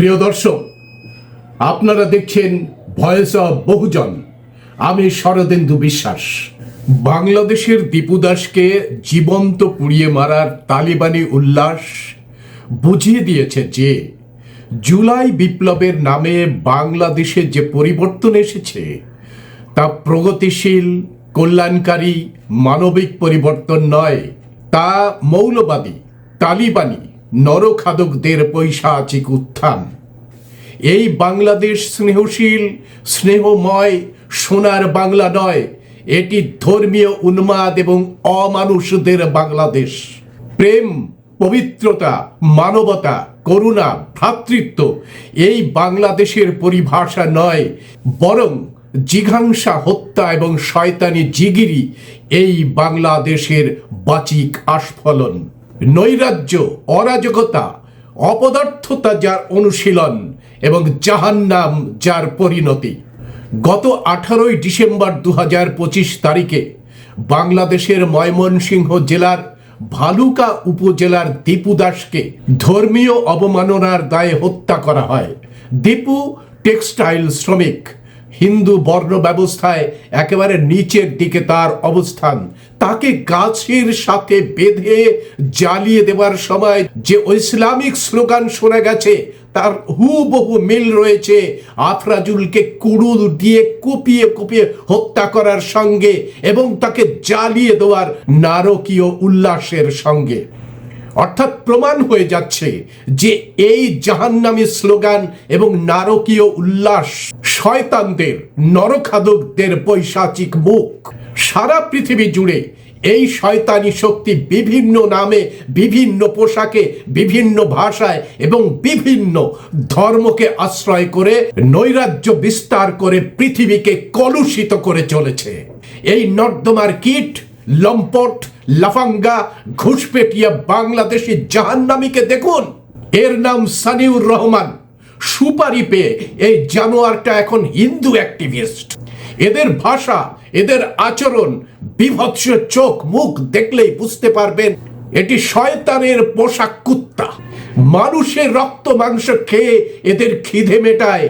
প্রিয় দর্শক, আপনারা দেখছেন ভয়েস অব বহুজন আমি শরদেন্দু বিশ্বাস। বাংলাদেশের দীপু দাসকে জীবন্ত পুড়িয়ে মারার তালিবানি উল্লাস বুঝিয়ে দিয়েছে যে, জুলাই বিপ্লবের নামে বাংলাদেশে যে পরিবর্তন এসেছে, তা প্রগতিশীল, কল্যাণকারী, মানবিক পরিবর্তন নয়, তা মৌলবাদী, তালিবানি নরখাদকদের পৈশাচিক উত্থান। এই বাংলাদেশ স্নেহশীল, স্নেহময়, সোনার বাংলা নয়, এটি ধর্মীয় উন্মাদ এবং অমানুষদের বাংলাদেশ। প্রেম, পবিত্রতা, মানবতা, করুণা, ভ্রাতৃত্ব, এই বাংলাদেশের পরিভাষা নয়, বরং জিঘাংসা হত্যা এবং শয়তানি জিগিরি এই বাংলাদেশের বাচিক আস্ফলন। নৈরাজ্য, অরাজকতা, অপদার্থতা যার অনুশীলন এবং জাহান্নাম যার পরিণতি। গত আঠারোই ডিসেম্বর দু হাজার পঁচিশ তারিখে বাংলাদেশের ময়মনসিংহ জেলার ভালুকা উপজেলার দীপু দাসকে ধর্মীয় অবমাননার দায়ে হত্যা করা হয়। দীপু টেক্সটাইল শ্রমিক। হিন্দু বর্ণ ব্যবস্থায় একেবারে নিচের দিকে তার অবস্থান। তাকে গাছের সাথে বেঁধে জ্বালিয়ে দেওয়ার সময় যে ইসলামিক স্লোগান শোনা গেছে, তার হুবহু মিল রয়েছে আফরাজুলকে কুড়ুল দিয়ে কুপিয়ে কুপিয়ে হত্যা করার সঙ্গে এবং তাকে জ্বালিয়ে দেওয়ার নারকীয় উল্লাসের সঙ্গে। অর্থাৎ প্রমাণ হয়ে যাচ্ছে যে এই জাহান্নামী স্লোগান এবং নারকীয় উল্লাস শয়তানদের, নরখাদকদের পৈশাচিক মুখ। সারা পৃথিবী জুড়ে এই শয়তানি শক্তি বিভিন্ন নামে, বিভিন্ন পোশাকে, বিভিন্ন ভাষায় এবং বিভিন্ন ধর্মকে আশ্রয় করে, নৈরাজ্য বিস্তার করে পৃথিবীকে কলুষিত করে চলেছে। এই নর্দমার কীট, লম্পট লাফাঙ্গা ঘুষপেটিয়া বাংলাদেশি জাহান্নামীকে দেখুন। এর নাম সানিউর রহমান। সুপারি পেয়ে এই জানোয়ারটা এখন হিন্দু অ্যাক্টিভিস্ট। এদের ভাষা, এদের আচরণ বিভৎস চোখ মুখ দেখলেই বুঝতে পারবেন, এটি শয়তানের পোশাক কুত্তা। মানুষের রক্ত মাংস খেয়ে এদের খিদে মেটায়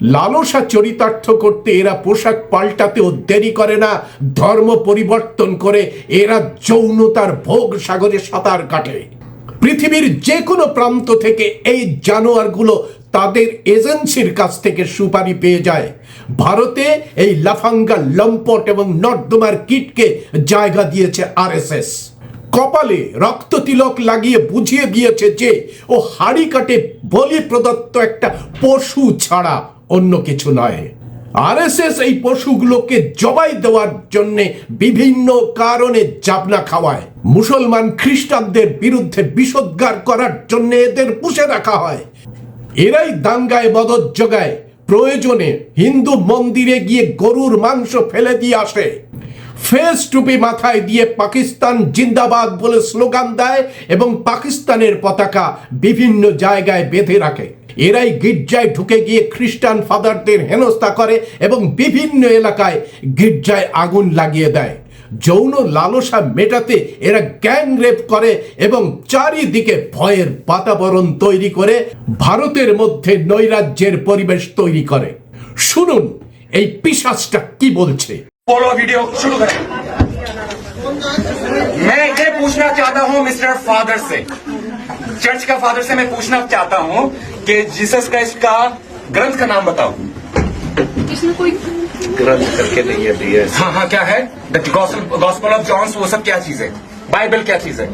লালসা চরিতার্থ করতে এরা পোশাক পাল্টাতেও দেরি করে না, ধর্ম পরিবর্তন করে এরা যৌনতার ভোগ সাগরে সাঁতার কাটে। পৃথিবীর যে কোনো প্রান্ত থেকে এই জানোয়ারগুলো তাদের এজেন্সির কাছ থেকে সুপারি পেয়ে যায়। ভারতে এই লাফাঙ্গা লম্পট এবং নর্দমার কিটকে জায়গা দিয়েছে আরএসএস। কপালে রক্ত তিলক লাগিয়ে বুঝিয়ে দিয়েছে যে ও হাড়ি কাটে বলি প্রদত্ত একটা পশু ছাড়া। অন্য কিছু নয়। আরএসএস এই পশুগুলোকে জবাই দেওয়ার জন্য বিভিন্ন কারণে জাবনা খাওয়ায়। মুসলমান খ্রিস্টানদের বিরুদ্ধে বিষোদ্গার করার জন্য এদের পুষে রাখা হয়। এরাই দাঙ্গায় মদত জোগায় প্রয়োজনে হিন্দু মন্দিরে গিয়ে গরুর মাংস ফেলে দিয়ে আসে। ফেস টুপি মাথায় দিয়ে পাকিস্তান জিন্দাবাদ বলে স্লোগান দেয় এবং পাকিস্তানের পতাকা বিভিন্ন জায়গায় বেঁধে রাখে। এরাই গির্জায় ঢুকে গিয়ে খ্রিস্টান ফাদারদের হেনস্থা করে এবং বিভিন্ন এলাকায় গির্জায় আগুন লাগিয়ে দেয় যৌন লালসা মেটাতে এরা গ্যাং রেপ করে এবং চারিদিকে ভয়ের বাতাবরণ তৈরি করে ভারতের মধ্যে নৈরাজ্যের পরিবেশ তৈরি করে শুনুন এই পিসাসটা কি বলছে बोलो वीडियो शुरू करें मैं ये पूछना चाहता हूँ मिस्टर फादर से चर्च का फादर से मैं पूछना चाहता हूँ कि जीसस क्राइस्ट का ग्रंथ का नाम बताओ। इसमें कोई ग्रंथ करके नहीं है दिया हाँ। हाँ क्या है? गॉस्पल ऑफ़ जॉन्स वो सब क्या चीज़ है? बाइबल क्या चीज़ है?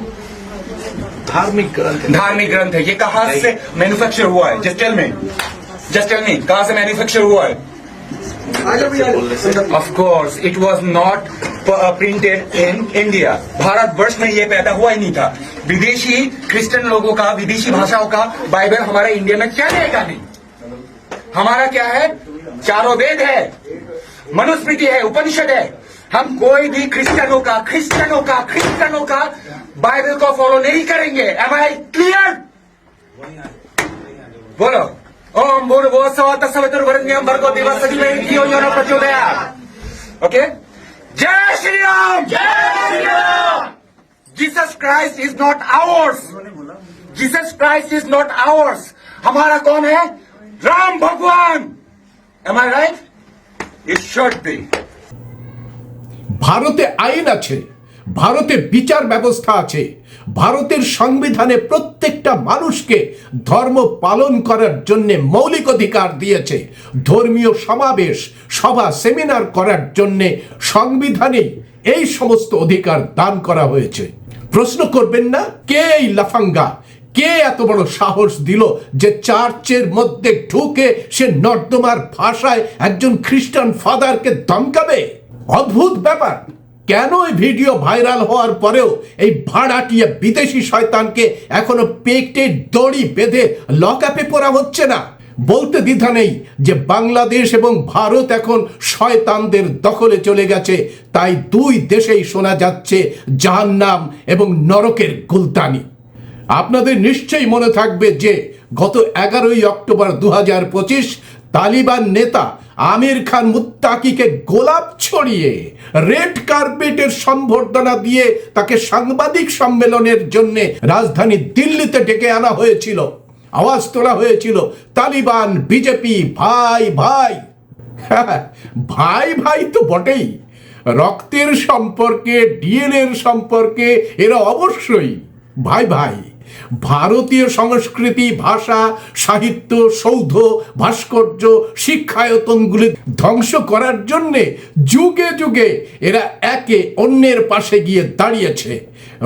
धार्मिक ग्रंथ धार्मिक ग्रंथ है। ये कहाँ से मैन्युफैक्चर हुआ है? Just tell me just tell me कहाँ से मैन्युफैक्चर हुआ है? Of course it was not printed in India Bharat वर्ष में ये पैदा हुआ ही नहीं था। विदेशी क्रिश्चियन लोगों का, विदेशी भाषाओं का बाइबल हमारे इंडिया में क्या रहेगा नहीं? हमारा क्या है? चारों वेद है। मनुस्मृति है, उपनिषद है। हम कोई भी क्रिश्चियनों का क्रिश्चियनों का क्रिश्चियनों का बाइबल को फॉलो नहीं करेंगे। एम आई क्लियर बोलो। ओम भो सवत सवितुर्वरेण्यम भर्गो देवस्य सजीवे धियो यो न प्रचोदयात्। Okay जय श्री राम जय Shri Ram Jesus Christ is not ours Jesus Christ is not ours हमारा कौन है राम भगवान am I right it should be ভারতে আইন আছে ভারতে বিচার ব্যবস্থা আছে। ভারতের সংবিধানে প্রত্যেকটা মানুষকে ধর্ম পালন করার জন্য মৌলিক অধিকার দিয়েছে। ধর্মীয় সমাবেশ, সভা, সেমিনার করার জন্য সংবিধানে এই সমস্ত অধিকার দান করা হয়েছে। প্রশ্ন করবেন না, কে এই লাফাঙ্গা? কে এত বড় সাহস দিল যে চার্চের মধ্যে ঢুকে সে নর্দমার ভাষায় একজন খ্রিস্টান ফাদারকে ধমকাবে? অদ্ভুত ব্যাপার। কেন এই ভিডিও ভাইরাল হওয়ার পরেও এই ভাড়াটিয়া বিদেশি শয়তানকে এখনও পেটে দড়ি বেঁধে লকআপে পড়া হচ্ছে না। বলতে দ্বিধা নেই যে বাংলাদেশ এবং ভারত এখন শয়তানদের দখলে চলে গেছে, তাই দুই দেশেই শোনা যাচ্ছে জাহান্নাম এবং নরকের গুলতানি। আপনাদের নিশ্চয়ই মনে থাকবে যে গত এগারোই অক্টোবর দু তালিবান নেতা আমির খান মুত্তাকিকে গোলাপ ছড়িয়ে রেড কার্পেটের সম্বর্ধনা দিয়ে তাকে সাংবাদিক সম্মেলনের জন্য রাজধানী দিল্লিতে ডেকে আনা হয়েছিল। আওয়াজ তোলা হয়েছিল তালিবান বিজেপি ভাই ভাই। হ্যাঁ, ভাই ভাই তো বটেই। রক্তের সম্পর্কে ডিএনএর সম্পর্কে এরা অবশ্যই ভাই ভাই। ভারতীয় সংস্কৃতি, ভাষা, সাহিত্য, সৌধ, ভাস্কর্য, শিক্ষায়তনগুলি ধ্বংস করার জন্যে যুগে যুগে এরা একে অন্যের পাশে গিয়ে দাঁড়িয়েছে।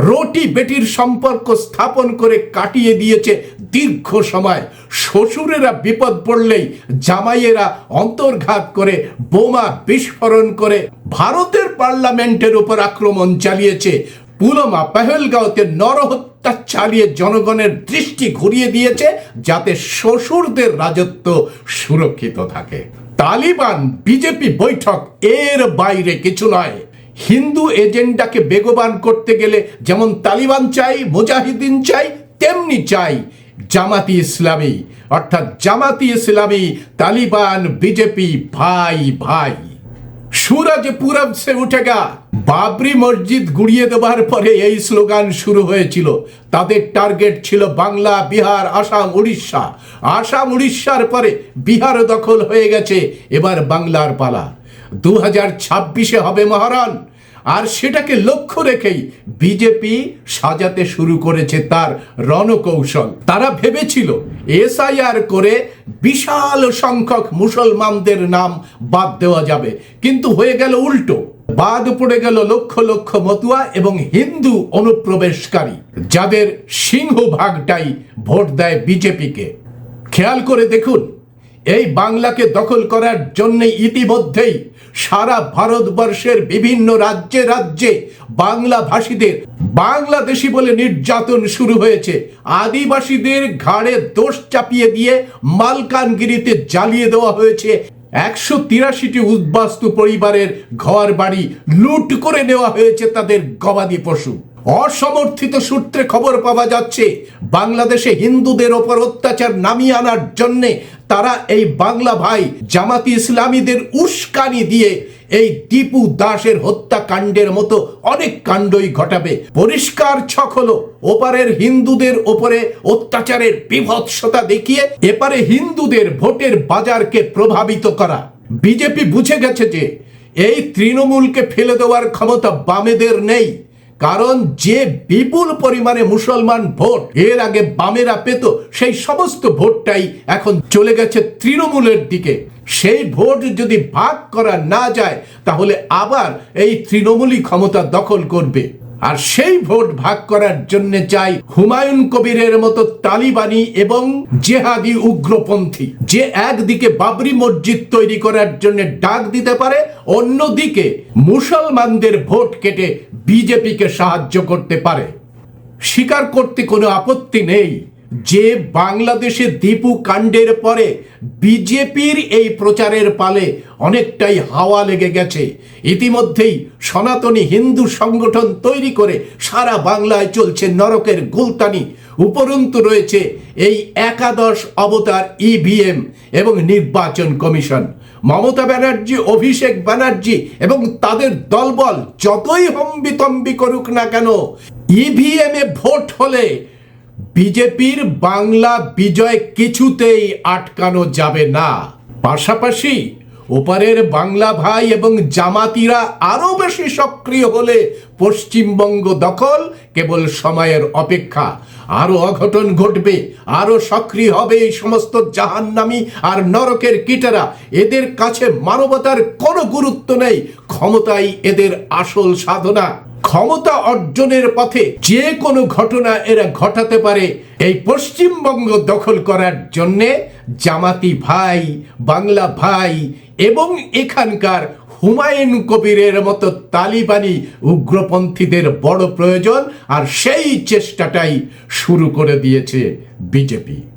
রোটি বেটির সম্পর্ক স্থাপন করে কাটিয়ে দিয়েছে দীর্ঘ সময়। শ্বশুরেরা বিপদ পড়লেই জামাইয়েরা অন্তর্ঘাত করে বোমা বিস্ফোরণ করে ভারতের পার্লামেন্টের উপর আক্রমণ চালিয়েছে। পুলমা পেহেলগাঁওতে নরহত্যা চালিয়ে জনগণের দৃষ্টি ঘুরিয়ে দিয়েছে যাতে শ্বশুরদের রাজত্ব সুরক্ষিত থাকে। তালিবান বিজেপি বৈঠক এর বাইরে কিছু নয়। হিন্দু এজেন্ডাকে বেগবান করতে গেলে যেমন তালিবান চাই, মুজাহিদিন চাই, তেমনি চাই জামাতি ইসলামী। অর্থাৎ জামাতি ইসলামী, তালিবান, বিজেপি, ভাই ভাই। সুরজ পূরব সে উঠেগা বাবরি মসজিদ গুড়িয়ে দেওয়ার পরে এই স্লোগান শুরু হয়েছিল। তাদের টার্গেট ছিল বাংলা, বিহার, আসাম, উড়িষ্যা। আসাম, উড়িষ্যার পরে বিহার দখল হয়ে গেছে, এবার বাংলার পালা। দু হাজার ছাব্বিশে হবে মহারণ। আর সেটাকে লক্ষ্য রেখেই বিজেপি সাজাতে শুরু করেছে তার রণকৌশল। তারা ভেবেছিল এসআইআর করে বিশাল সংখ্যক মুসলমানদের নাম বাদ দেওয়া যাবে। কিন্তু হয়ে গেল উল্টো। বাদ পড়ে গেল লক্ষ লক্ষ মতুয়া এবং হিন্দু অনুপ্রবেশকারী, যাদের সিংহভাগটাই ভোট দেয় বিজেপিকে। খেয়াল করে দেখুন, এই বাংলাকে দখল করার জন্য ইতিমধ্যেই সারা ভারতবর্ষের বিভিন্ন রাজ্যে রাজ্যে বাংলা ভাষীদের বাংলাদেশি বলে নির্যাতন শুরু হয়েছে। আদিবাসীদের ঘাড়ে দোষ চাপিয়ে দিয়ে মালকানগিরিতে জ্বালিয়ে দেওয়া হয়েছে একশো তিরাশিটি উদ্বাস্তু পরিবারের ঘর বাড়ি লুট করে নেওয়া হয়েছে তাদের গবাদি পশু। অসমর্থিত সূত্রে খবর পাওয়া যাচ্ছে, বাংলাদেশে হিন্দুদের ওপর অত্যাচার নামিয়ে আনার জন্যে তারা এই বাংলা ভাই জামাতি ইসলামীদের উস্কানি দিয়ে এই দীপু দাসের হত্যাকাণ্ডের মতো অনেক কাণ্ডই ঘটাবে। পরিষ্কার ছক হলো ওপারের হিন্দুদের ওপরে অত্যাচারের বিভৎসতা দেখিয়ে এপারে হিন্দুদের ভোটের বাজারকে প্রভাবিত করা। বিজেপি বুঝে গেছে যে এই তৃণমূলকে ফেলে দেওয়ার ক্ষমতা বামেদের নেই, কারণ যে বিপুল পরিমাণে মুসলমান ভোট, এর আগে বামেরা পেত, সেই সমস্ত ভোটটাই এখন চলে গেছে তৃণমূলের দিকে। সেই ভোট যদি ভাগ করা না যায়, তাহলে আবার এই তৃণমূলই ক্ষমতা দখল করবে। আর সেই ভোট ভাগ করার জন্য চাই হুমায়ুন কবিরের মতো তালিবানি এবং জেহাদি উগ্রপন্থী। যে একদিকে বাবরি মসজিদ তৈরি করার জন্য ডাক দিতে পারে, অন্যদিকে মুসলমানদের ভোট কেটে বিজেপিকে সাহায্য করতে পারে। স্বীকার করতে কোনো আপত্তি নেই। যে বাংলাদেশে দীপু কাণ্ডের পরে বিজেপির এই প্রচারের পালে অনেকটাই হাওয়া লেগে গেছে। ইতিমধ্যেই সনাতনী হিন্দু সংগঠন তৈরি করে সারা বাংলায় চলছে নরকের গুলতানি। উপরন্তু রয়েছে এই একাদশ অবতার ইভিএম এবং নির্বাচন কমিশন। মমতা ব্যানার্জি, অভিষেক ব্যানার্জি এবং তাদের দলবল যতই হম্বিতম্বি করুক না কেন, ইভিএম এ ভোট হলে বিজেপির বাংলা বিজয় কিছুতেই আটকানো যাবে না। পাশাপাশি ওপারের বাংলা ভাই এবং জামাতিরা আরও বেশি সক্রিয় হলে পশ্চিমবঙ্গ দখল কেবল সময়ের অপেক্ষা। আরও অঘটন ঘটবে আরও সক্রিয় হবে এই সমস্ত জাহান্নামি আর নরকের কীটেরা। এদের কাছে মানবতার কোনো গুরুত্ব নেই, ক্ষমতাই এদের আসল সাধনা। ক্ষমতা অর্জনের পথে যে কোনো ঘটনা এরা ঘটাতে পারে। এই পশ্চিমবঙ্গ দখল করার জন্যে জামাতি ভাই, বাংলা ভাই এবং এখানকার হুমায়ুন কবিরের মতো তালিবানি উগ্রপন্থীদের বড় প্রয়োজন, আর সেই চেষ্টাটাই শুরু করে দিয়েছে বিজেপি।